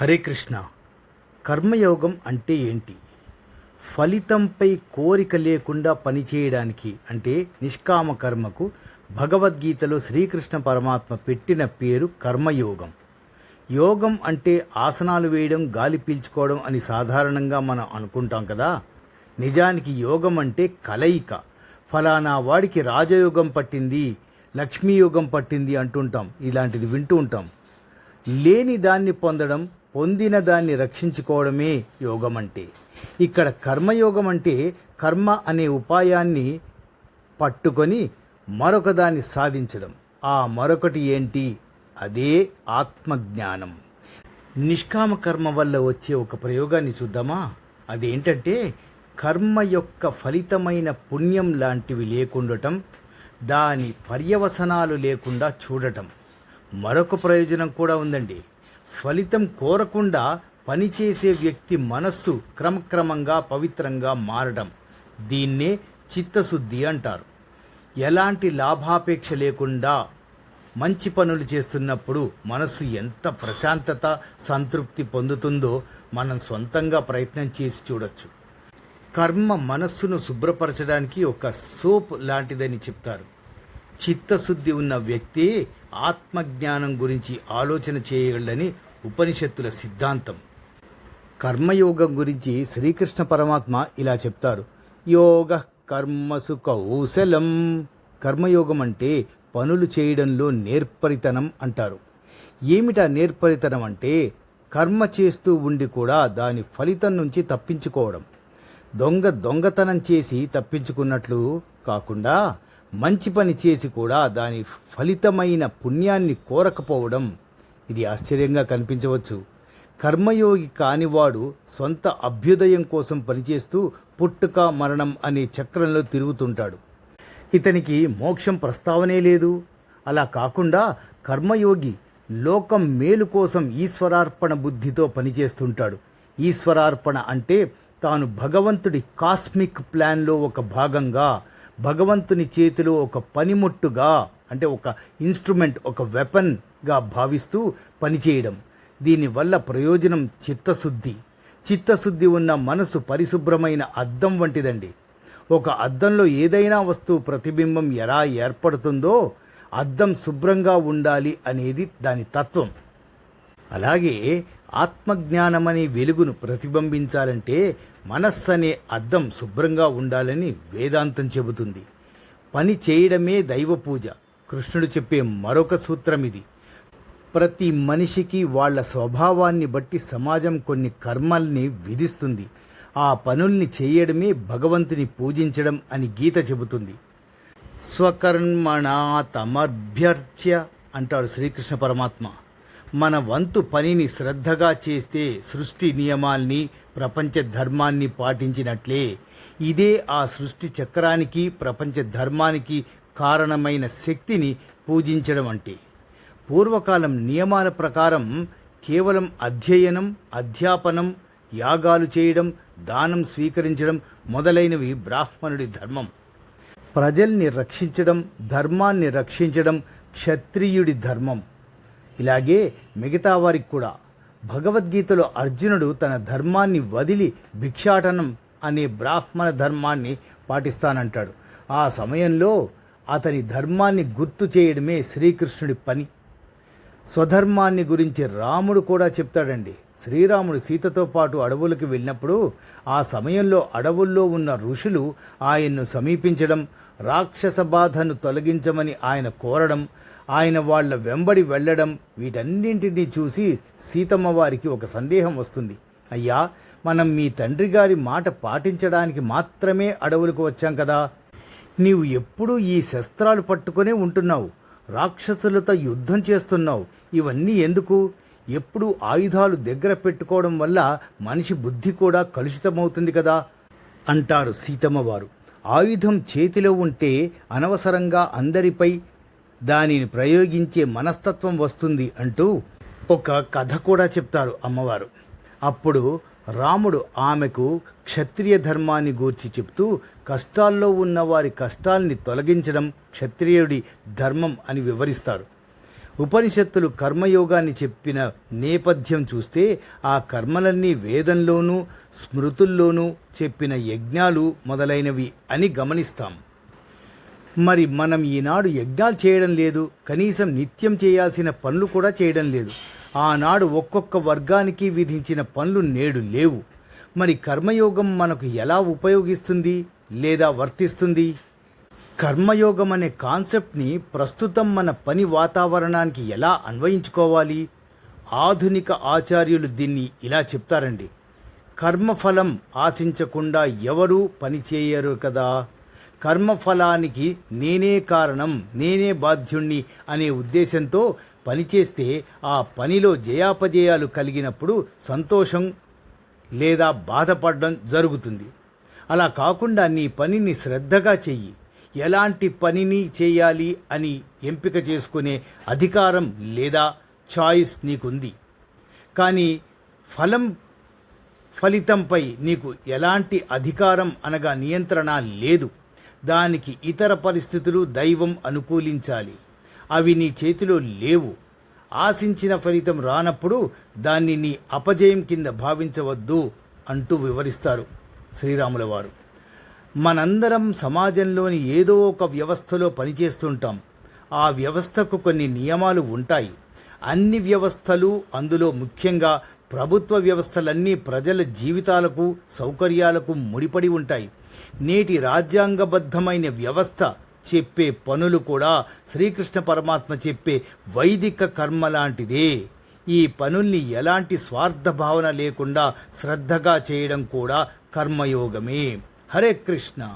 హరే కృష్ణ కర్మయోగం అంటే ఏంటి? ఫలితంపై కోరిక లేకుండా పనిచేయడానికి అంటే నిష్కామ కర్మకు భగవద్గీతలో శ్రీకృష్ణ పరమాత్మ పెట్టిన పేరు కర్మయోగం. యోగం అంటే ఆసనాలు వేయడం గాలి పీల్చుకోవడం అని సాధారణంగా మనం అనుకుంటాం కదా? నిజానికి యోగం అంటే కలయిక. ఫలానా వాడికి రాజయోగం పట్టింది లక్ష్మీయోగం పట్టింది అంటుంటాం. ఇలాంటిది వింటూ ఉంటాం. లేని దాన్ని పొందడం పొందిన దాన్ని రక్షించుకోవడమే యోగం అంటే ఇక్కడ కర్మయోగం అంటే కర్మ అనే ఉపాయాన్ని పట్టుకొని మరొకదాన్ని సాధించడం. ఆ మరొకటి ఏంటి? అదే ఆత్మజ్ఞానం. నిష్కామ కర్మ వల్ల వచ్చే ఒక ప్రయోగాన్ని చూద్దామా? అదేంటంటే కర్మ యొక్క ఫలితమైన పుణ్యం లాంటివి లేకుండటం దాని పర్యవసనాలు లేకుండా చూడటం. మరొక ప్రయోజనం కూడా ఉందండి. ఫలితం కోరకుండా పనిచేసే వ్యక్తి మనస్సు క్రమక్రమంగా పవిత్రంగా మారడం. దీన్నే చిత్తశుద్ధి అంటారు. ఎలాంటి లాభాపేక్ష లేకుండా మంచి పనులు చేస్తున్నప్పుడు మనస్సు ఎంత ప్రశాంతత సంతృప్తి పొందుతుందో మనం సొంతంగా ప్రయత్నం చేసి చూడొచ్చు. కర్మ మనస్సును శుభ్రపరచడానికి ఒక సోప్ లాంటిదని చెప్తారు. చిత్తశుద్ధి ఉన్న వ్యక్తి ఆత్మజ్ఞానం గురించి ఆలోచన చేయగలని ఉపనిషత్తుల సిద్ధాంతం. కర్మయోగం గురించి శ్రీకృష్ణ పరమాత్మ ఇలా చెప్తారు. యోగ కర్మసు కౌశలం. కర్మయోగం అంటే పనులు చేయడంలో నేర్పరితనం అంటారు. ఏమిటా నేర్పరితనం అంటే కర్మ చేస్తూ ఉండి కూడా దాని ఫలితం నుంచి తప్పించుకోవడం. దొంగ దొంగతనం చేసి తప్పించుకున్నట్లు కాకుండా మంచి పని చేసి కూడా దాని ఫలితమైన పుణ్యాన్ని కోరకపోవడం ఇది ఆశ్చర్యంగా కనిపించవచ్చు. కర్మయోగి కానివాడు సొంత అభ్యుదయం కోసం పనిచేస్తూ పుట్టుక మరణం అనే చక్రంలో తిరుగుతుంటాడు. ఇతనికి మోక్షం ప్రస్తావనే లేదు. అలా కాకుండా కర్మయోగి లోకం మేలు కోసం ఈశ్వరార్పణ బుద్ధితో పనిచేస్తుంటాడు. ఈశ్వరార్పణ అంటే తాను భగవంతుడి కాస్మిక్ ప్లాన్లో ఒక భాగంగా భగవంతుని చేతిలో ఒక పనిముట్టుగా అంటే ఒక ఇన్స్ట్రుమెంట్ ఒక వెపన్గా భావిస్తూ పనిచేయడం. దీనివల్ల ప్రయోజనం చిత్తశుద్ధి. చిత్తశుద్ధి ఉన్న మనసు పరిశుభ్రమైన అద్దం వంటిదండి. ఒక అద్దంలో ఏదైనా వస్తువు ప్రతిబింబం ఎలా ఏర్పడుతుందో అద్దం శుభ్రంగా ఉండాలి అనేది దాని తత్వం. అలాగే ఆత్మజ్ఞానమనే వెలుగును ప్రతిబింబించాలంటే మనస్సు అనే అద్దం శుభ్రంగా ఉండాలని వేదాంతం చెబుతుంది. పని చేయడమే దైవ పూజ. కృష్ణుడు చెప్పే మరొక సూత్రం ఇది. ప్రతి మనిషికి వాళ్ళ స్వభావాన్ని బట్టి సమాజం కొన్ని కర్మల్ని విధిస్తుంది. ఆ పనుల్ని చేయడమే భగవంతుని పూజించడం అని గీత చెబుతుంది. స్వకర్మణ తమభ్యర్చ్య అంటాడు శ్రీకృష్ణ పరమాత్మ. మన వంతు పనిని శ్రద్ధగా చేస్తే సృష్టి నియమాల్ని ప్రపంచ ధర్మాన్ని పాటించినట్లే. ఇదే ఆ సృష్టి చక్రానికి ప్రపంచ ధర్మానికి కారణమైన శక్తిని పూజించడం అంటే పూర్వకాలం నియమాల ప్రకారం కేవలం అధ్యయనం అధ్యాపనం యాగాలు చేయడం దానం స్వీకరించడం మొదలైనవి బ్రాహ్మణుడి ధర్మం. ప్రజల్ని రక్షించడం ధర్మాన్ని రక్షించడం క్షత్రియుడి ధర్మం. ఇలాగే మిగతా వారికి కూడా భగవద్గీతలో అర్జునుడు తన ధర్మాన్ని వదిలి భిక్షాటనం అనే బ్రాహ్మణ ధర్మాన్ని పాటిస్తానంటాడు. ఆ సమయంలో అతని ధర్మాన్ని గుర్తు చేయడమే శ్రీకృష్ణుడి పని. స్వధర్మాన్ని గురించి రాముడు కూడా చెప్తాడండి. శ్రీరాముడు సీతతో పాటు అడవులకు వెళ్ళినప్పుడు ఆ సమయంలో అడవుల్లో ఉన్న ఋషులు ఆయన్ను సమీపించడం రాక్షస బాధను తొలగించమని ఆయన కోరడం ఆయన వాళ్ళ వెంబడి వెళ్ళడం వీటన్నింటినీ చూసి సీతమ్మ వారికి ఒక సందేహం వస్తుంది. అయ్యా మనం మీ తండ్రి గారి మాట పాటించడానికి మాత్రమే అడవులకు వచ్చాం కదా. నీవు ఎప్పుడూ ఈ శస్త్రాలు పట్టుకునే ఉంటున్నావు. రాక్షసులతో యుద్ధం చేస్తున్నావు. ఇవన్నీ ఎందుకు? ఎప్పుడు ఆయుధాలు దగ్గర పెట్టుకోవడం వల్ల మనిషి బుద్ధి కూడా కలుషితమవుతుంది కదా? అంటారు సీతమ్మవారు. ఆయుధం చేతిలో ఉంటే అనవసరంగా అందరిపై దానిని ప్రయోగించే మనస్తత్వం వస్తుంది అంటూ ఒక కథ కూడా చెప్తారు అమ్మవారు. అప్పుడు రాముడు ఆమెకు క్షత్రియ ధర్మాన్ని గూర్చి చెప్తూ కష్టాల్లో ఉన్న వారి కష్టాల్ని తొలగించడం క్షత్రియుడి ధర్మం అని వివరిస్తారు. ఉపనిషత్తులు కర్మయోగాన్ని చెప్పిన నేపథ్యం చూస్తే ఆ కర్మలన్నీ వేదంలోనూ స్మృతుల్లోనూ చెప్పిన యజ్ఞాలు మొదలైనవి అని గమనిస్తాం. మరి మనం ఈనాడు యజ్ఞాలు చేయడం లేదు కనీసం నిత్యం చేయాల్సిన పనులు కూడా చేయడం లేదు. ఆనాడు ఒక్కొక్క వర్గానికి విధించిన పనులు నేడు లేవు. మరి కర్మయోగం మనకు ఎలా ఉపయోగిస్తుంది లేదా వర్తిస్తుంది? కర్మయోగం అనే కాన్సెప్ట్ని ప్రస్తుతం మన పని వాతావరణానికి ఎలా అన్వయించుకోవాలి? ఆధునిక ఆచార్యులు దీన్ని ఇలా చెప్తారండి. కర్మఫలం ఆశించకుండా ఎవరూ పని చేయరు కదా. కర్మఫలానికి నేనే కారణం నేనే బాధ్యుణ్ణి అనే ఉద్దేశంతో పనిచేస్తే ఆ పనిలో జయాపజయాలు కలిగినప్పుడు సంతోషం లేదా బాధపడడం జరుగుతుంది. అలా కాకుండా నీ పనిని శ్రద్ధగా చెయ్యి. ఎలాంటి పనిని చేయాలి అని ఎంపిక చేసుకునే అధికారం లేదా చాయిస్ నీకుంది. కానీ ఫలం ఫలితంపై నీకు ఎలాంటి అధికారం అనగా నియంత్రణ లేదు. దానికి ఇతర పరిస్థితులు దైవం అనుకూలించాలి. అవి నీ చేతిలో లేవు. ఆశించిన ఫలితం రానప్పుడు దాన్ని నీ అపజయం కింద భావించవద్దు అంటూ వివరిస్తారు శ్రీరాముల వారు. మనందరం సమాజంలోని ఏదో ఒక వ్యవస్థలో పనిచేస్తుంటాం. ఆ వ్యవస్థకు కొన్ని నియమాలు ఉంటాయి. అన్ని వ్యవస్థలు అందులో ముఖ్యంగా ప్రభుత్వ వ్యవస్థలన్నీ ప్రజల జీవితాలకు సౌకర్యాలకు ముడిపడి ఉంటాయి. నేటి రాజ్యాంగబద్ధమైన వ్యవస్థ చెప్పే పనులు కూడా శ్రీకృష్ణ పరమాత్మ చెప్పే వైదిక కర్మ లాంటిదే. ఈ పనుల్ని ఎలాంటి స్వార్థ భావన లేకుండా శ్రద్ధగా చేయడం కూడా కర్మయోగమే. హరే కృష్ణ.